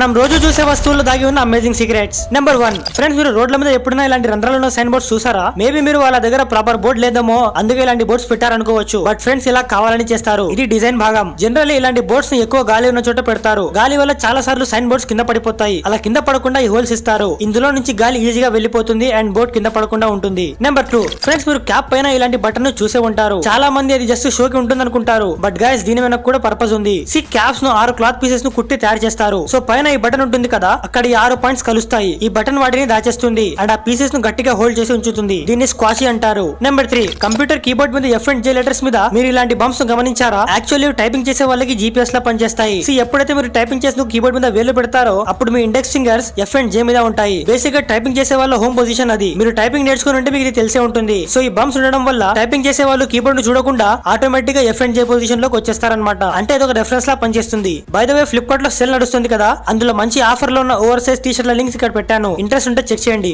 మనం రోజు చూసే వస్తువుల్లో దాగి ఉన్న amazing secrets number one friends మీరు రోడ్ల మీద ఎప్పుడైనా ఇలాంటి రంధ్రాలు ఉన్న సైన్ బోర్డ్స్ చూసారా? మేబీ మీరు వాళ్ళ దగ్గర ప్రాపర్ బోర్డు లేదేమో అందుకే ఇలాంటి బోర్డ్స్ పెట్టారనుకోవచ్చు. బట్ ఫ్రెండ్స్ ఇలా కావాలని చేస్తారు. ఇది డిజైన్ భాగం. జనరల్లీ ఇలాంటి బోర్డ్స్ని ఎక్కువ గాలి ఉన్న చోట పెడతారు. గాలి వల్ల చాలా సార్లు సైన్ బోర్డ్స్ కింద పడిపోతాయి. అలా కింద పడకుండా ఈ హోల్స్ ఇస్తారు. ఇందులో నుంచి గాలి ఈజీగా వెళ్ళిపోతుంది అండ్ బోర్డ్ కింద పడకుండా ఉంటుంది. నెంబర్ టూ ఫ్రెండ్స్ మీరు క్యాప్ పైన ఇలాంటి బటన్ను చూసే ఉంటారు. చాలా మంది అది జస్ట్ షోకి ఉంటుంది అనుకుంటారు బట్ గైస్ దీని వెనక కూడా పర్పస్ ఉంది. సి క్యాప్స్ను ఆరు క్లాత్ పీసెస్ను కుట్టి తయారు చేస్తారు. సో పైన ఈ బటన్ ఉంటుంది కదా అక్కడ ఈ ఆరు పాయింట్స్ కలుస్తాయి. ఈ బటన్ వాటిని దాచేస్తుంది అండ్ ఆ పీసెస్ను గట్టిగా హోల్డ్ చేసి ఉంచుతుంది. దీన్ని స్క్వాషీ అంటారు. నెంబర్ త్రీ కంప్యూటర్ కీబోర్డ్ మీద ఎఫ్ అండ్ జే లెటర్స్ మీద మీరు ఇలాంటి బంప్స్ గమనించారా? యాక్చువల్లీ టైపింగ్ చేసే వాళ్ళకి జీపీఎస్ లా పనిచేస్తాయి. సి ఎప్పుడైతే మీరు టైపింగ్ చేసిన కీబోర్డ్ మీద వేలు పెడతారో అప్పుడు మీ index fingers F and J మీద ఉంటాయి. బేసిక్గా టైపింగ్ చేసే వాళ్ళ హోమ్ పొజిషన్ అది. మీరు టైపింగ్ నేర్చుకుని ఉంటే మీకు ఇది తెలిసే ఉంటుంది. సో ఈ బంప్స్ ఉండడం వల్ల టైపింగ్ చేసే వాళ్ళు కీబోర్డ్ను చూడకుండా ఆటోమేటిక్గా ఎఫ్ అండ్ జే పొజిషన్లోకి వచ్చేస్తారనమాట అంటే ఇది ఒక రెఫరెన్స్ లా పనిచేస్తుంది. బై ద వే ఫ్లిప్కార్ట్లో సెల్ నడుస్తుంది కదా? అందులో మంచి ఆఫర్లో ఉన్న ఓవర్ సైజ్ టీషర్ట్ల లింక్స్ ఇక్కడ పెట్టాను. ఇంట్రెస్ట్ ఉంటే చెక్ చేయండి.